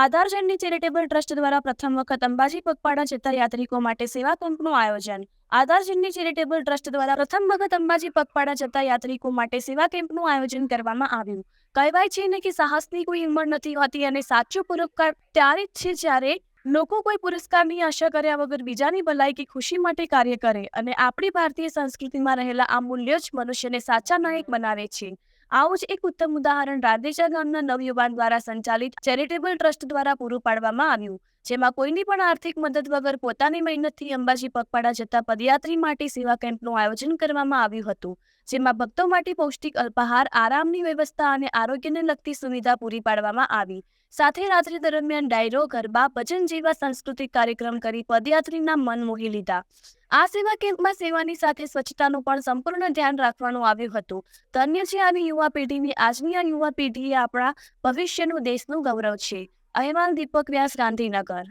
આધારજનની charitable trust દ્વારા પ્રથમ વખત અંબાજી પગપાળા જતા યાત્રિકો માટે સેવા કેમ્પનું આયોજન. આધારજનની ચેરિટેબલ ટ્રસ્ટ દ્વારા પ્રથમ વખત અંબાજી પગપાળા જતા યાત્રિકો માટે સેવા કેમ્પનું આયોજન કરવામાં આવ્યું. કહેવાય છે ને કે સાહસની કોઈ ઉંમર નથી હોતી અને સાચો પુરસ્કાર ત્યારે જ છે જ્યારે લોકો કોઈ પુરસ્કારની આશા કર્યા વગર બીજાની ભલાઈ કે ખુશી માટે કાર્ય કરે અને આપણી ભારતીય સંસ્કૃતિમાં રહેલા આ મૂલ્યો જ મનુષ્યને સાચા નાયક બનાવે છે. આવું જ એક ઉત્તમ ઉદાહરણ રાધેશા ગામના નવયુવાન દ્વારા સંચાલિત ચેરિટેબલ ટ્રસ્ટ દ્વારા પૂરું પાડવામાં આવ્યું. જેમાં કોઈની પણ આર્થિક મદદ વગર પોતાની મહેનતથી અંબાજી પગપાળા જતા પદયાત્રી માટે સેવા કેમ્પનું આયોજન કરવામાં આવ્યું હતું, જેમાં ભક્તો માટે પૌષ્ટિક અલ્પાહાર આરામની વ્યવસ્થા અને આરોગ્યને લગતી સુવિધા પૂરી પાડવામાં આવી. સાથે રાત્રિ દરમિયાન ડાયરો, ગરબા, ભજન જેવા સાંસ્કૃતિક કાર્યક્રમ કરી પદયાત્રીના મન મોહી લીધા. આ સેવા કેમ્પમાં સેવાની સાથે સ્વચ્છતાનું પણ સંપૂર્ણ ધ્યાન રાખવાનું આવ્યું હતું. ધન્ય છે આવી યુવા પેઢીની આજની આ યુવા પેઢી આપણા ભવિષ્યનું, દેશનું ગૌરવ છે. અહેવાલ દીપક વ્યાસ ગાંધીનગર